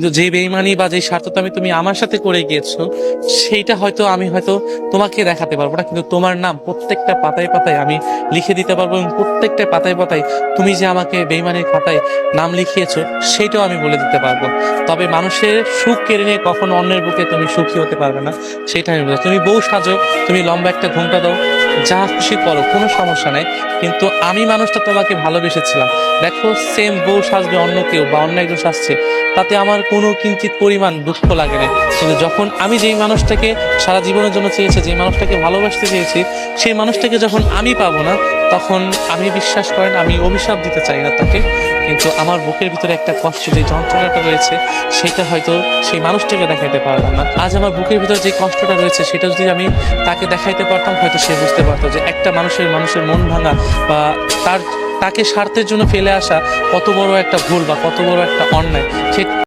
কিন্তু যে বেইমানি বা যে স্বার্থতামি তুমি আমার সাথে করে গিয়েছো, সেইটা হয়তো আমি হয়তো তোমাকে দেখাতে পারব না, কিন্তু তোমার নাম প্রত্যেকটা পাতায় পাতায় আমি লিখে দিতে পারব এবং প্রত্যেকটা পাতায় পাতায় তুমি যে আমাকে বেইমানির খাতায় নাম লিখিয়েছো, সেইটাও আমি বলে দিতে পারব। তবে মানুষের সুখ কেড়ে নিয়ে কখনো অন্যের বুকে তুমি সুখী হতে পারবে না সেটা আমি বলছি। তুমি বউ সাজো, তুমি লম্বা একটা ঘুমটা দাও যা খুশি করো, কোনো সমস্যা নাই। কিন্তু আমি মানুষটা তোমাকে ভালোবেসেছিলাম। দেখো সেম বউ সাজবে অন্য কেউ বা অন্য একজন সাজছে, তাতে আমার কোনো কিঞ্চিত পরিমাণ দুঃখ লাগে না। কিন্তু যখন আমি যেই মানুষটাকে সারা জীবনের জন্য চেয়েছি, যেই মানুষটাকে ভালোবাসতে চেয়েছি, সেই মানুষটাকে যখন আমি পাবো না, তখন আমি বিশ্বাস করেন, আমি অভিশাপ দিতে চাই না তাকে। কিন্তু আমার বুকের ভিতরে একটা কষ্ট যে যন্ত্রণাটা রয়েছে, সেটা হয়তো সেই মানুষটাকে দেখাইতে পারলাম না। আজ আমার বুকের ভিতরে যে কষ্টটা রয়েছে, সেটা যদি আমি তাকে দেখাইতে পারতাম, হয়তো সে বুঝতে পারতো যে একটা মানুষের মানুষের মন ভাঙা বা তার, তাকে স্বার্থের জন্য ফেলে আসা কত বড় একটা ভুল বা কত বড় একটা অন্যায়, সে